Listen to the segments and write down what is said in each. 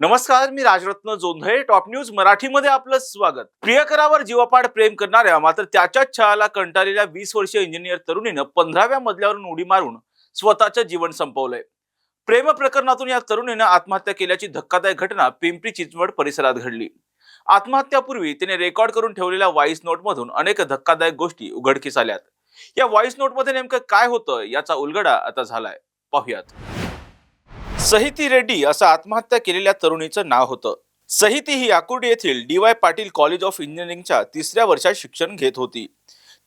नमस्कार मी Rajratna Jondhale top news मराठीमध्ये आपलं स्वागत. प्रियकरावर जीवापाड प्रेम करणाऱ्या मात्र त्याच्याच छळाला कंटाळलेल्या वीस वर्षीय इंजिनियर तरुणीनं पंधराव्या मजल्यावरून उडी मारून स्वतःचं जीवन संपवलंय. प्रेम प्रकरणातून या तरुणीनं आत्महत्या केल्याची धक्कादायक घटना पिंपरी चिंचवड परिसरात घडली. आत्महत्यापूर्वी तिने रेकॉर्ड करून ठेवलेल्या व्हॉइस नोटमधून अनेक धक्कादायक गोष्टी उघडकीस आल्यात. या व्हॉइस नोटमध्ये नेमकं काय होतं याचा उलगडा आता झालाय. पाहुयात. सहिती रेड्डी असं आत्महत्या केलेल्या तरुणीचं नाव होतं. सहिती ही आकुर्डी येथील D Y Patil college of इंजिनिअरिंगच्या तिसऱ्या वर्षात शिक्षण घेत होती.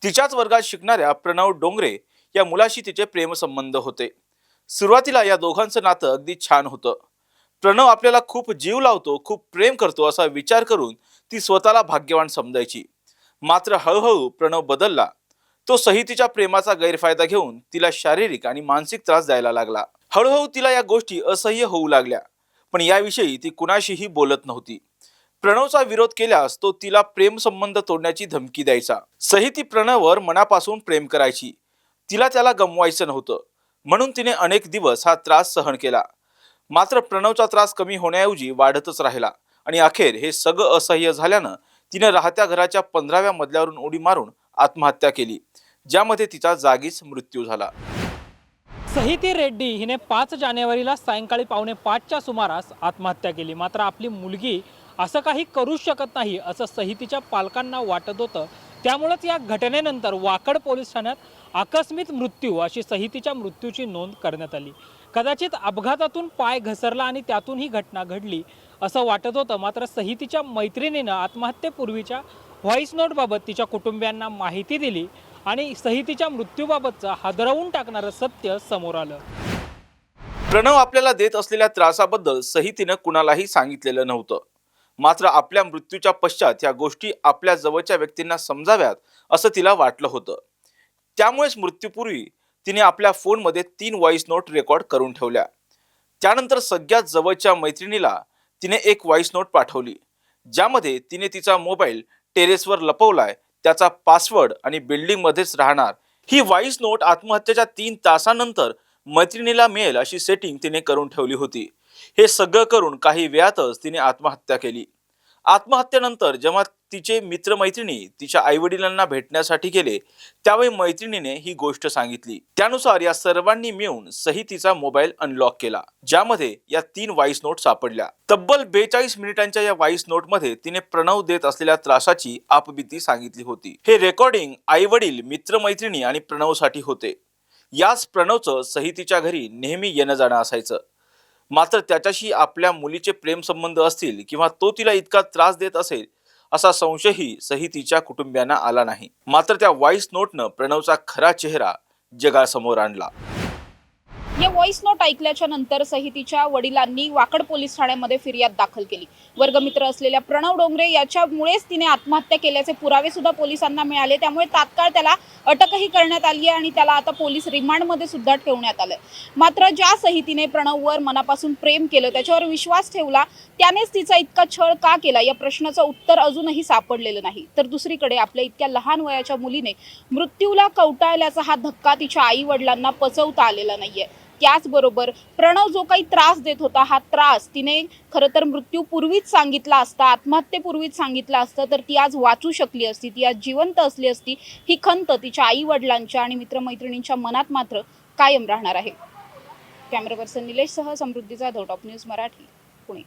तिच्याच वर्गात शिकणाऱ्या प्रणव डोंगरे या मुलाशी तिचे प्रेमसंबंध होते. सुरुवातीला या दोघांचं नातं अगदी छान होतं. प्रणव आपल्याला खूप जीव लावतो खूप प्रेम करतो असा विचार करून ती स्वतःला भाग्यवान समजायची. मात्र हळूहळू प्रणव बदलला. तो सहितीच्या प्रेमाचा गैरफायदा घेऊन तिला शारीरिक आणि मानसिक त्रास द्यायला लागला. हळूहळू तिला या गोष्टी असह्य होऊ लागल्या. पण याविषयी ती कुणाशीही बोलत नव्हती. प्रणवचा विरोध केल्यास तो तिला प्रेमसंबंध तोडण्याची धमकी द्यायचा. सही ती प्रणववर मनापासून प्रेम करायची. तिला त्याला गमवायचं नव्हतं. म्हणून तिने अनेक दिवस हा त्रास सहन केला. मात्र प्रणवचा त्रास कमी होण्याऐवजी वाढतच राहिला आणि अखेर हे सगळं असह्य झाल्यानं तिने राहत्या घराच्या पंधराव्या मजल्यावरून उडी मारून आत्महत्या केली ज्यामध्ये तिचा जागीच मृत्यू झाला. सहिती रेड्डी हिने पाच जानेवारीला सायंकाळी पावणे पाचच्या सुमारास आत्महत्या केली. मात्र आपली मुलगी असं काही करूच शकत नाही असं सहितीच्या पालकांना वाटत होतं. त्यामुळंच या घटनेनंतर वाकड पोलीस ठाण्यात आकस्मिक मृत्यू अशी सहितीच्या मृत्यूची नोंद करण्यात आली. कदाचित अपघातातून पाय घसरला आणि त्यातून ही घटना घडली असं वाटत होतं. मात्र सहितीच्या मैत्रिणीनं आत्महत्येपूर्वीच्या व्हॉइस नोटबाबत तिच्या कुटुंबियांना माहिती दिली आणि सहितीच्या मृत्यूबाबतचं हादरवून टाकणारं सत्य समोर आलं. प्रणव आपल्याला देत असलेल्या त्रासाबद्दल सहितीनं कुणालाही सांगितलेलं नव्हतं. मात्र आपल्या मृत्यूच्या पश्चात या गोष्टी आपल्या जवळच्या व्यक्तींना समजाव्यात असं तिला वाटलं होतं. त्यामुळेच मृत्यूपूर्वी तिने आपल्या फोनमध्ये तीन व्हॉइस नोट रेकॉर्ड करून ठेवल्या. त्यानंतर सगळ्यात जवळच्या मैत्रिणीला तिने एक व्हॉइस नोट पाठवली ज्यामध्ये तिने तिचा मोबाईल टेरेसवर लपवलाय त्याचा पासवर्ड आणि बिल्डिंगमध्येच राहणार. ही व्हॉइस नोट आत्महत्येच्या तीन तासानंतर मैत्रिणीला मिळेल अशी सेटिंग तिने करून ठेवली होती. हे सगळं करून काही वेळातच तिने आत्महत्या केली. आत्महत्येनंतर जेव्हा तिचे मित्रमैत्रिणी तिच्या आईवडिलांना भेटण्यासाठी गेले त्यावेळी मैत्रिणीने ही गोष्ट सांगितली. त्यानुसार या सर्वांनी मिळून सहितीचा मोबाईल अनलॉक केला ज्यामध्ये या तीन व्हॉइस नोट सापडल्या. तब्बल बेचाळीस मिनिटांच्या या व्हॉइस नोटमध्ये तिने प्रणव देत असलेल्या त्रासाची आपबीती सांगितली होती. हे रेकॉर्डिंग आई वडील मित्रमैत्रिणी आणि प्रणवसाठी होते. याच प्रणवचं सहितीच्या घरी नेहमी येणं जाणं असायचं. मात्र त्याच्याशी आपल्या मुलीचे प्रेमसंबंध असतील किंवा तो तिला इतका त्रास देत असेल असा संशयही सहितीच्या कुटुंबियांना आला नाही. मात्र त्या व्हॉइस नोटनं प्रणवचा खरा चेहरा जगासमोर आणला. या व्हॉइस नोट ऐकल्याच्या नंतर सहितीच्या वडिलांनी वाकड पोलीस ठाण्यामध्ये फिर्याद दाखल केली. वर्गमित्र असलेल्या प्रणव डोंगरे याच्यामुळेच तिने आत्महत्या केल्याचे पुरावे सुद्धा पोलिसांना मिळाले. त्यामुळे तात्काळ त्याला अटकही करण्यात आली आहे आणि त्याला आता पोलीस रिमांडमध्ये सुद्धा ठेवण्यात आलं मात्र ज्या सहितीने प्रणववर मनापासून प्रेम केलं त्याच्यावर विश्वास ठेवला त्यानेच तिचा इतका छळ का केला? या प्रश्नाचं उत्तर अजूनही सापडलेलं नाही. तर दुसरीकडे आपल्या इतक्या लहान वयाच्या मुलीने मृत्यूला कवटाळल्याचा हा धक्का तिच्या आई वडिलांना पचवता आलेला नाहीये. त्याचबरोबर प्रणव जो काही त्रास देत होता हा त्रास तिने खरं तर मृत्यूपूर्वीच सांगितला असता आत्महत्येपूर्वीच सांगितला असतं तर ती आज वाचू शकली असती ती आज जिवंत असली असती ही खंत तिच्या आई वडिलांच्या आणि मित्रमैत्रिणींच्या मनात मात्र कायम राहणार आहे. कॅमेरा पर्सन निलेश सह समृद्धी जाधव टॉप न्यूज मराठी पुणे.